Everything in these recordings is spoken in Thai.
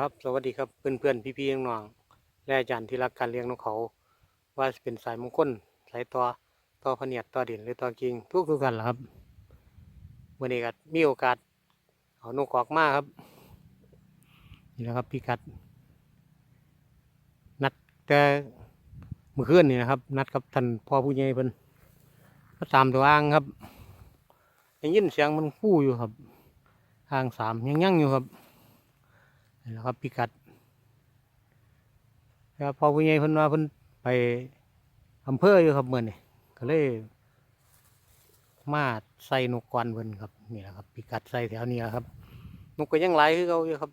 ครับ สวัสดีครับเพื่อนเพื่อนพี่พี่ๆน้องๆและอาจารย์ที่รักการเลี้ยงนกเขา ว่าสิเป็นสายมงคลสายต่อต่อพเนียดต่อเด่นหรือต่อกิ่งทุกทุกกันแหละครับวันนี้ก็มีโอกาสเอานกออกมาครับ นี่แหละครับพี่กัด นัดแต่เมื่อคืนนี่นะครับ นัดกับท่านพ่อผู้ใหญ่เพิ่นก็ตามตัวอ้างครับได้ยินเสียงมันคู่อยู่ครับอ้างสามยังยั่งอยู่ครับ นี่แหละครับพิกัดแล้วพอผู้ใหญ่เพิ่นว่าเพิ่นไปอำเภออยู่ครับเมื่อนี่ก็เลยมาใส่นกกวนเพิ่นครับนี่แหละครับพิกัดใส่แถวนี้ครับนกก็ยังหลคือเขาอยู่ครับ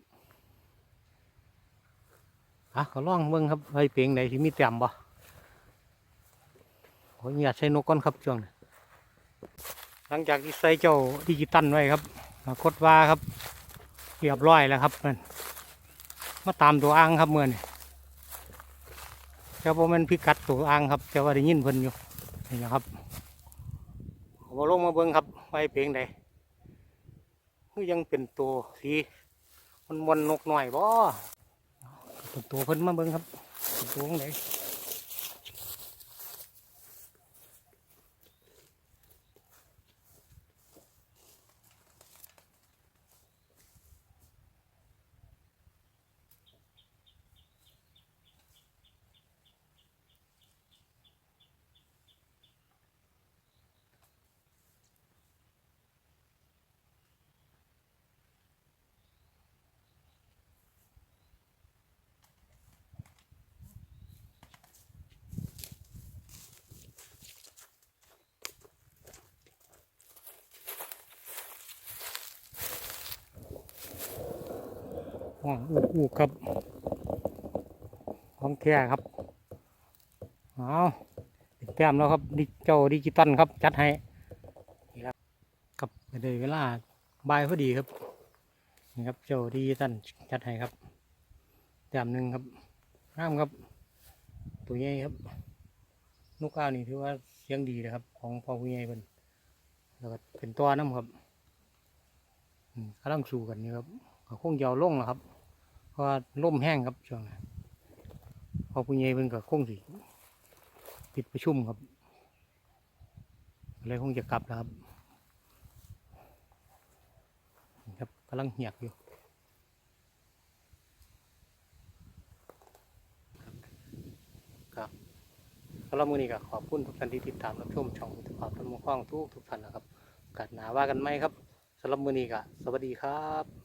อะก็ล่องเบิ่งครับไอ้เปียงไหนที่มีแต้มบ่ขออนุญาตใช้นกก่อนครับช่วงนี้หลังจากที่ใส่เจ้าดิจิตัลไว้ครับปรากฏว่าครับเรียบร้อยแล้วครับมัน มาตามตัวอ่างครับเมื่อนี่เจ้าพ่อมันพิกัดตัวอ่างครับเจ้าว่าได้ยินเพิ่นอยู่นี่นะครับเอามาลงมาเบิ้งครับไว้เพียงใดคือยังเป็นตัวสีมันมนนกหน่อยบ่ตัวเพิ่นมาเบิ้งครับตัวของไหน ห้องอูอูครับของแท้ครับเอาแต้มแล้วครับดิเจ้าดิจิตอลครับจัดให้นี่ครับกับไปเลยเวลาบ่ายพอดีครับนี่ครับเจ้าดิจิตอลจัดให้ครับแต้มหนึ่งครับงามครับ ตัวใหญ่ครับนกก้าวนี่ถือว่าเสียงดีนะครับ ของพ่อผู้ใหญ่เป็นแล้วก็เป็นตัวน้ำครับอืมกำลังสู้กันนี่ครับคงยาวลงแล้วครับ ราะว่าล่มแห้งครับช่วงนี้พ่อผู้ใหญ่เป็นก็คงสิปิดประชุมครับเลยคงจะกลับแล้วครับนี่ครับกำลังเหียกอยู่ครับสำหรับมือนี้ก็ขอบคุณทุกท่านที่ติดตามรับชมช่องมิตรภาพต้นมะข้องทุกทุกท่านนะครับโอกัดหนาว่ากันไหมครับสำหรับมือนี้ก็สวัสดีครับ